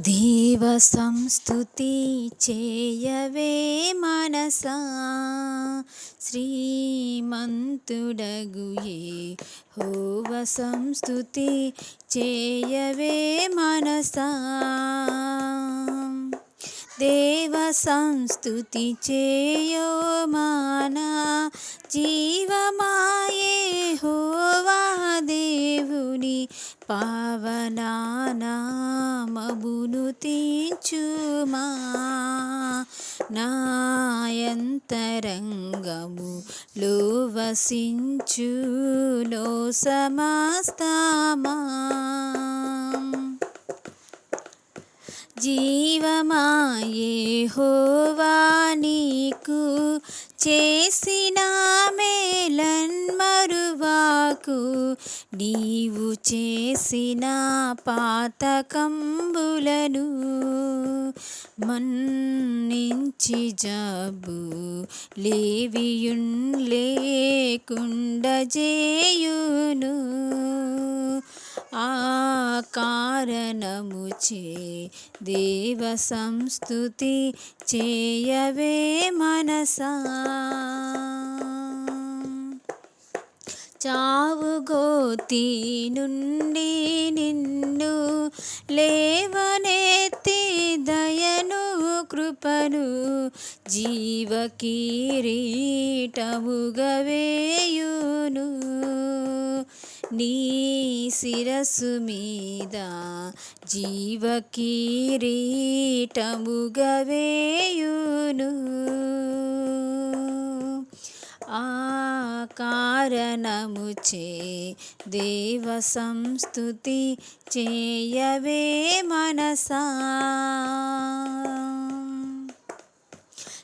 దేవ సంస్థుతి చేయవే మనసా శ్రీమంతుడగుయే హోవ సంస్థుతి చేయవే మనసా. దేవ సంస్థుతి చేయో మానా జీవమాయే హోవా దేవుని పావనానా. పావనానామబును తీర్చుమా నాయంతరంగములో వసించులో సమస్తమా? జీవమాయే హోవా నీకు చేసిన మేలన్మరువాకు నీవు చేసిన పాతకంబులను మన్నించి జబ్బు లేవియున్ లేకుండజేయును ఆ కారణముచే దేవ సంస్థుతి చేయవే మనసా. చావు గోతి నుండి నిన్ను లేవనెత్తి దయను కృపను జీవ కిరీటముగవేయును నీ శిరస్సు మీద జీవ కిరీటముగవేయును ఆ కారణముచే దేవ సంస్థుతి చేయవే మనసా.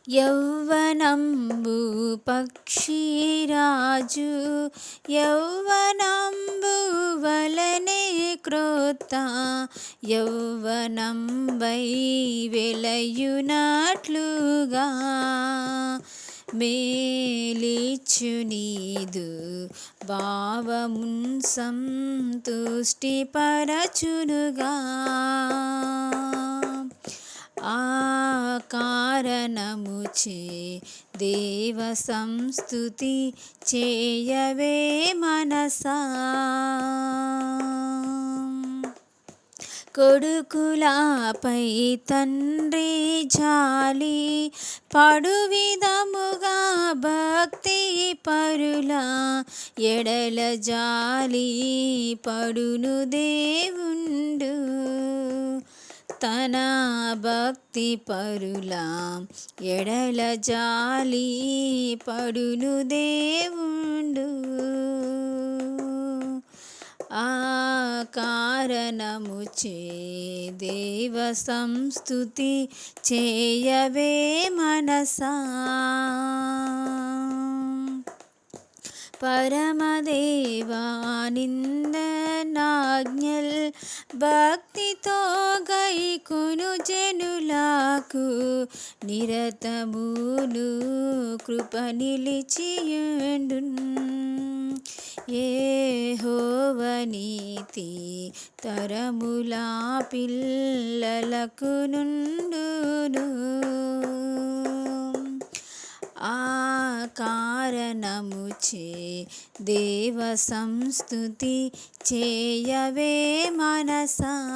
యౌవనంబు పక్షిరాజు యౌవనంబు వలనే క్రోత యౌవనంబై వెలయునట్లుగా. మేలిచ్చు నీదు భావమున్ సంతుష్టిపరచునుగా ఆ కారణముచే దేవ సంస్థుతి చేయవే మనసా. కొడుకులాపై తండ్రి జాలి పడు విధముగా భక్తి పరుల ఎడల జాలి పడును దేవుండు. తన భక్తి పరుల ఎడల జాలి పడును దేవుండు. ఆ కారణము చే దేవ సంస్థుతి చేయవే మనసా. పరమదేవానిందనాజ్ఞల్ భక్తితో గైకును జనులాకు నిరతమును కృప నిలిచియుండున్. ఏ హోవనీతి తరములా పిల్లలకు నుండును. ఆ కారణముచే దేవ సంస్థుతి చేయవే మనసా.